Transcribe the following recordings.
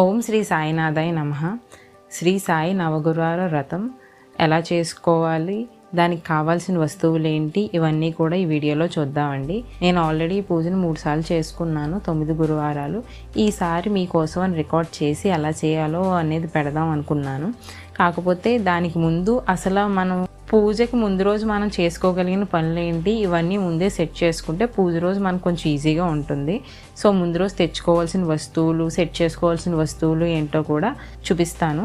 ఓం శ్రీ సాయినాథాయ నమ. శ్రీ సాయి నవగురువార వ్రతం ఎలా చేసుకోవాలి దానికి కావాల్సిన వస్తువులు ఏంటి ఇవన్నీ కూడా ఈ వీడియోలో చూద్దామండి. నేను ఆల్రెడీ ఈ పూజను మూడుసార్లు చేసుకున్నాను తొమ్మిది గురువారాలు. ఈసారి మీకోసం అని రికార్డ్ చేసి ఎలా చేయాలో అనేది పెడదాం అనుకున్నాను. కాకపోతే దానికి ముందు అసలు మనం పూజకి ముందు రోజు మనం చేసుకోగలిగిన పనులు ఏంటి ఇవన్నీ ముందే సెట్ చేసుకుంటే పూజ రోజు మనకు కొంచెం ఈజీగా ఉంటుంది. సో ముందు రోజు తెచ్చుకోవాల్సిన వస్తువులు సెట్ చేసుకోవాల్సిన వస్తువులు ఏంటో కూడా చూపిస్తాను.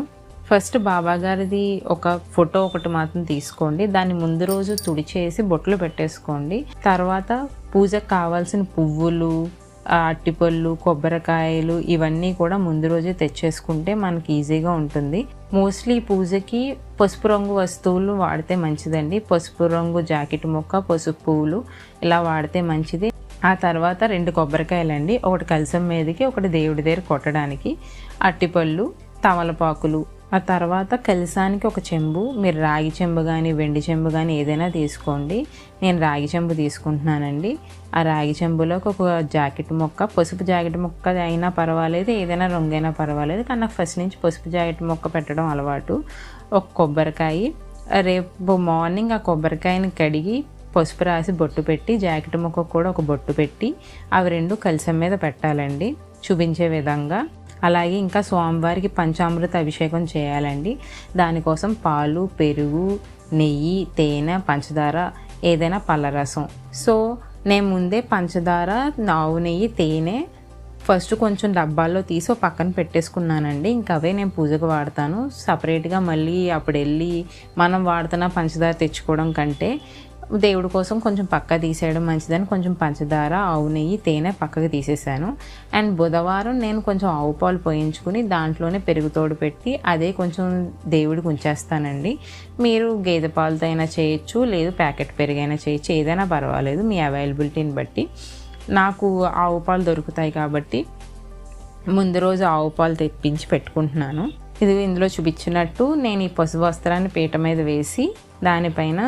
ఫస్ట్ బాబా గారిది ఒక ఫోటో ఒకటి మాత్రం తీసుకోండి. దాన్ని ముందు రోజు తుడిచేసి బొట్లు పెట్టేసుకోండి. తర్వాత పూజకు కావాల్సిన పువ్వులు అట్టిపళ్ళు కొబ్బరికాయలు ఇవన్నీ కూడా ముందు రోజే తెచ్చేసుకుంటే మనకి ఈజీగా ఉంటుంది. మోస్ట్లీ పూజకి పసుపు రంగు వస్తువులు వాడితే మంచిదండి. పసుపు రంగు జాకెట్ మొక్క పసుపు పువ్వులు ఇలా వాడితే మంచిది. ఆ తర్వాత రెండు కొబ్బరికాయలండి. ఒకటి కలసం మీదకి ఒకటి దేవుడి దగ్గర కొట్టడానికి. అట్టిపళ్ళు తమలపాకులు ఆ తర్వాత కలిసానికి ఒక చెంబు మీరు రాగి చెంబు కానీ వెండి చెంబు కానీ ఏదైనా తీసుకోండి. నేను రాగి చెంబు తీసుకుంటున్నానండి. ఆ రాగి చెంబులోకి ఒక జాకెట్ మొక్క పసుపు జాకెట్ మొక్క అయినా పర్వాలేదు ఏదైనా రంగైనా పర్వాలేదు కానీ నాకు ఫస్ట్ నుంచి పసుపు జాకెట్ మొక్క పెట్టడం అలవాటు. ఒక కొబ్బరికాయ రేపు మార్నింగ్ ఆ కొబ్బరికాయని కడిగి పసుపు రాసి బొట్టు పెట్టి జాకెట్ మొక్క కూడా ఒక బొట్టు పెట్టి అవి రెండు కలిసం మీద పెట్టాలండి. చూపించే విధంగా అలాగే ఇంకా స్వామివారికి పంచామృత అభిషేకం చేయాలండి. దానికోసం పాలు పెరుగు నెయ్యి తేనె పంచదార ఏదైనా పళ్ళరసం. సో నేను ముందే పంచదార ఆవు నెయ్యి తేనె ఫస్ట్ కొంచెం డబ్బాల్లో తీసి పక్కన పెట్టేసుకున్నానండి. ఇంకా అవే నేను పూజకు వాడతాను. సపరేట్గా మళ్ళీ అప్పుడు వెళ్ళి మనం వాడుతున్న పంచదార తెచ్చుకోవడం కంటే దేవుడి కోసం కొంచెం పక్క తీసేయడం మంచిదని కొంచెం పంచదార ఆవు నెయ్యి తేనె పక్కకు తీసేసాను. అండ్ బుధవారం నేను కొంచెం ఆవు పాలు పోయించుకుని దాంట్లోనే పెరుగు తోడు పెట్టి అదే కొంచెం దేవుడికి ఉంచేస్తానండి. మీరు గేదె పాలతో అయినా చేయొచ్చు లేదు ప్యాకెట్ పెరుగైనా చేయొచ్చు ఏదైనా పర్వాలేదు మీ అవైలబిలిటీని బట్టి. నాకు ఆవు పాలు దొరుకుతాయి కాబట్టి ముందు రోజు ఆవు పాలు తెప్పించి పెట్టుకుంటున్నాను. ఇది ఇందులో చూపించినట్టు నేను ఈ పసుపు వస్త్రాన్ని పీట మీద వేసి దానిపైన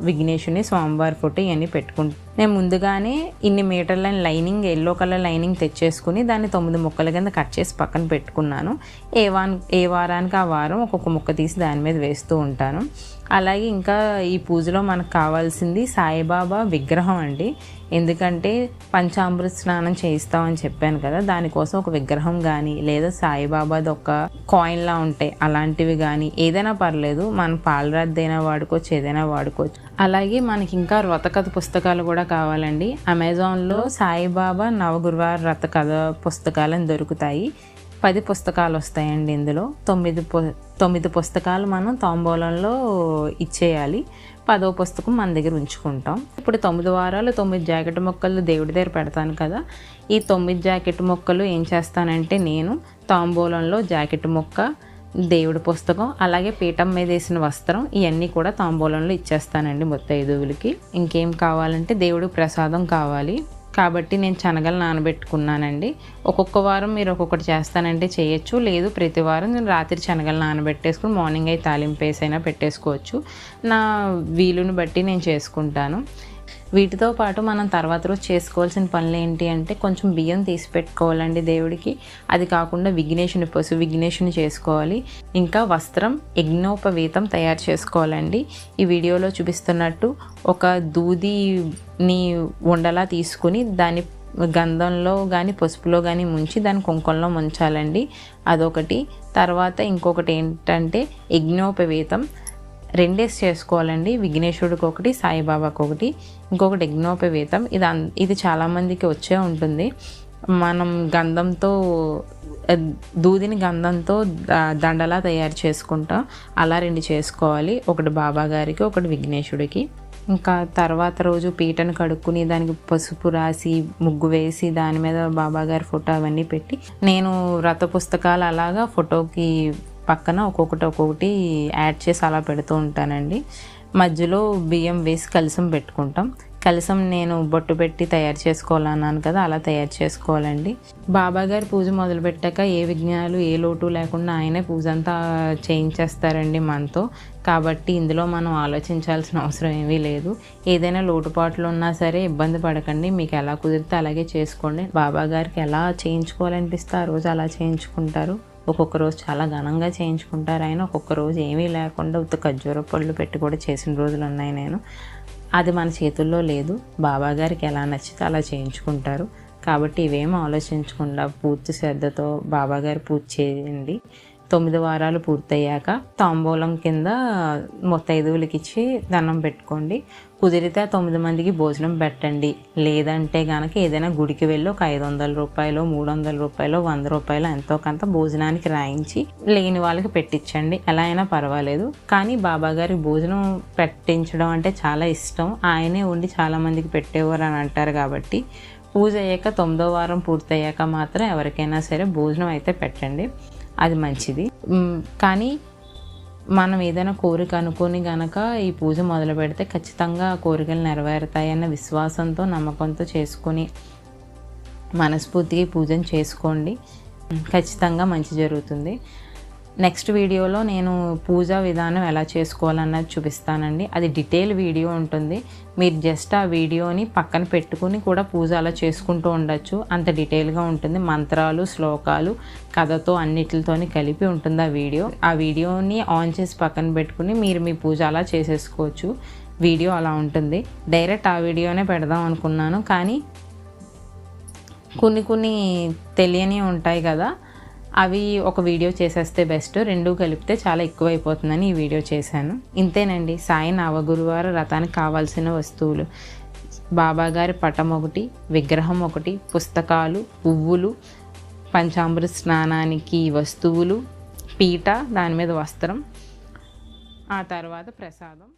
విఘ్నేశుని స్వామివారి ఫోటో ఇవన్నీ పెట్టుకుంటాను నేను ముందుగానే ఇన్ని మీటర్ల లైనింగ్ ఎల్లో కలర్ లైనింగ్ తెచ్చేసుకుని దాన్ని తొమ్మిది ముక్కల కింద కట్ చేసి పక్కన పెట్టుకున్నాను. ఏ వాన్ ఏ వారానికి ఆ వారం ఒక్కొక్క ముక్క తీసి దాని మీద వేస్తూ ఉంటాను. అలాగే ఇంకా ఈ పూజలో మనకు కావాల్సింది సాయిబాబా విగ్రహం అండి. ఎందుకంటే పంచామృత స్నానం చేయిస్తామని చెప్పాను కదా దానికోసం ఒక విగ్రహం కానీ లేదా సాయిబాబాది ఒక కాయిన్లా ఉంటాయి అలాంటివి కానీ ఏదైనా పర్లేదు మన పాలరాద్దైనా వాడుకోవచ్చు ఏదైనా వాడుకోవచ్చు. అలాగే మనకి ఇంకా వ్రతకథ పుస్తకాలు కూడా కావాలండి. అమెజాన్లో సాయిబాబా నవగురువార వ్రతకథ పుస్తకాలను దొరుకుతాయి. పది పుస్తకాలు వస్తాయండి ఇందులో. తొమ్మిది పు తొమ్మిది పుస్తకాలు మనం తాంబూలంలో ఇచ్చేయాలి. పదో పుస్తకం మన దగ్గర ఉంచుకుంటాం. ఇప్పుడు తొమ్మిది వారాలు తొమ్మిది జాకెట్ మొక్కలు దేవుడి దగ్గర పెడతాను కదా. ఈ తొమ్మిది జాకెట్ మొక్కలు ఏం చేస్తానంటే నేను తాంబూలంలో జాకెట్ మొక్క దేవుడి పుస్తకం అలాగే పీఠం మీద వేసిన వస్త్రం ఇవన్నీ కూడా తాంబూలంలో ఇచ్చేస్తానండి ముత్తైదువులకి ఇంకేం కావాలంటే దేవుడు ప్రసాదం కావాలి. కాబట్టి నేను శనగలు నానబెట్టుకున్నానండి. ఒక్కొక్క వారం మీరు ఒక్కొక్కటి చేస్తానంటే చేయొచ్చు. లేదు ప్రతి వారం నేను రాత్రి శనగలు నానబెట్టేసుకుని మార్నింగ్ అయితే తాలింపేసైనా పెట్టేసుకోవచ్చు. నా వీలుని బట్టి నేను చేసుకుంటాను. వీటితో పాటు మనం తర్వాత రోజు చేసుకోవాల్సిన పనులు ఏంటి అంటే కొంచెం బియ్యం తీసి పెట్టుకోవాలండి దేవుడికి. అది కాకుండా విఘ్నేశుని పశు విఘ్నేశుని చేసుకోవాలి. ఇంకా వస్త్రం యజ్ఞోపవీతం తయారు చేసుకోవాలండి. ఈ వీడియోలో చూపిస్తున్నట్టు ఒక దూదిని ఉండలా తీసుకుని దాని గంధంలో కానీ పసుపులో కానీ ముంచి దాని కుంకుమలో ముంచాలండి. అదొకటి. తర్వాత ఇంకొకటి ఏంటంటే యజ్ఞోపవీతం. రెండేసి చేసుకోవాలండి. విఘ్నేశ్వరుడికి ఒకటి సాయిబాబాకి ఒకటి. ఇంకొకటి యజ్ఞోపవేతం. ఇది అన్ ఇది చాలామందికి వచ్చే ఉంటుంది. మనం గంధంతో దూదిని గంధంతో దండలా తయారు చేసుకుంటాం అలా రెండు చేసుకోవాలి. ఒకటి బాబా గారికి ఒకటి విఘ్నేశుడికి ఇంకా తర్వాత రోజు పీటను కడుక్కుని దానికి పసుపు రాసి ముగ్గు వేసి దాని మీద బాబా గారి ఫోటో అవన్నీ పెట్టి నేను వ్రత పుస్తకాలు అలాగా ఫోటోకి పక్కన ఒక్కొక్కటి ఒక్కొక్కటి యాడ్ చేసి అలా పెడుతూ ఉంటానండి. మధ్యలో బియ్యం వేసి కలిసం పెట్టుకుంటాం. కలసం నేను బొట్టు పెట్టి తయారు చేసుకోవాలన్నాను కదా అలా తయారు చేసుకోవాలండి. బాబాగారి పూజ మొదలు పెట్టాక ఏ విఘ్నాలు ఏ లోటు లేకుండా ఆయనే పూజ అంతా చేయించేస్తారండి మనతో. కాబట్టి ఇందులో మనం ఆలోచించాల్సిన అవసరం ఏమీ లేదు. ఏదైనా లోటుపాట్లు ఉన్నా సరే ఇబ్బంది పడకండి. మీకు ఎలా కుదిరితే అలాగే చేసుకోండి. బాబాగారికి ఎలా చేయించుకోవాలనిపిస్తే ఆ రోజు అలా చేయించుకుంటారు. ఒక్కొక్క రోజు చాలా ఘనంగా చేయించుకుంటారు ఆయన. ఒక్కొక్క రోజు ఏమీ లేకుండా ఉత్త ఖర్జూర పళ్ళు పెట్టి కూడా చేసిన రోజులు ఉన్నాయి నేను. అది మన చేతుల్లో లేదు. బాబా గారికి ఎలా నచ్చితే అలా చేయించుకుంటారు. కాబట్టి ఇవేం ఆలోచించకుండా పూర్తి శ్రద్ధతో బాబాగారి పూజ చేయండి. తొమ్మిది వారాలు పూర్తయ్యాక తాంబూలం కింద మొత్తైదువులకి ఇచ్చి దండం పెట్టుకోండి. కుదిరితే తొమ్మిది మందికి భోజనం పెట్టండి. లేదంటే కనుక ఏదైనా గుడికి వెళ్ళి ఒక ఐదు వందల రూపాయలు మూడు వందల రూపాయలు వంద రూపాయలు ఎంతో కొంత భోజనానికి రాయించి లేని వాళ్ళకి పెట్టించండి. ఎలా అయినా పర్వాలేదు. కానీ బాబా గారికి భోజనం పెట్టించడం అంటే చాలా ఇష్టం. ఆయనే ఉండి చాలామందికి పెట్టేవారు అని అంటారు కాబట్టి పూజ అయ్యాక తొమ్మిదో వారం పూర్తయ్యాక మాత్రం ఎవరికైనా సరే భోజనం అయితే పెట్టండి. అది మంచిది. కానీ మనం ఏదైనా కోరిక అనుకొని గనక ఈ పూజ మొదలు పెడితే ఖచ్చితంగా కోరికలు నెరవేరుతాయన్న విశ్వాసంతో నమ్మకంతో చేసుకొని మనస్ఫూర్తిగా పూజను చేసుకోండి. ఖచ్చితంగా మంచి జరుగుతుంది. నెక్స్ట్ వీడియోలో నేను పూజా విధానం ఎలా చేసుకోవాలన్నది చూపిస్తానండి. అది డీటెయిల్ వీడియో ఉంటుంది. మీరు జస్ట్ ఆ వీడియోని పక్కన పెట్టుకుని కూడా పూజ అలా చేసుకుంటూ ఉండొచ్చు. అంత డీటెయిల్గా ఉంటుంది. మంత్రాలు శ్లోకాలు కథతో అన్నిటితోని కలిపి ఉంటుంది ఆ వీడియో. ఆ వీడియోని ఆన్ చేసి పక్కన పెట్టుకుని మీరు మీ పూజ అలా చేసేసుకోవచ్చు. వీడియో అలా ఉంటుంది. డైరెక్ట్ ఆ వీడియోనే పెడదాం అనుకున్నాను. కానీ కొన్ని కొన్ని తెలియని ఉంటాయి కదా. అవి ఒక వీడియో చేసేస్తే బెస్ట్ రెండు కలిపితే చాలా ఎక్కువ అయిపోతుందని ఈ వీడియో చేశాను. ఇంతేనండి సాయి నవగురువార రథానికి కావాల్సిన వస్తువులు. బాబాగారి పటం ఒకటి విగ్రహం ఒకటి పుస్తకాలు పువ్వులు పంచామృత స్నానానికి వస్తువులు పీట దాని మీద వస్త్రం ఆ తర్వాత ప్రసాదం.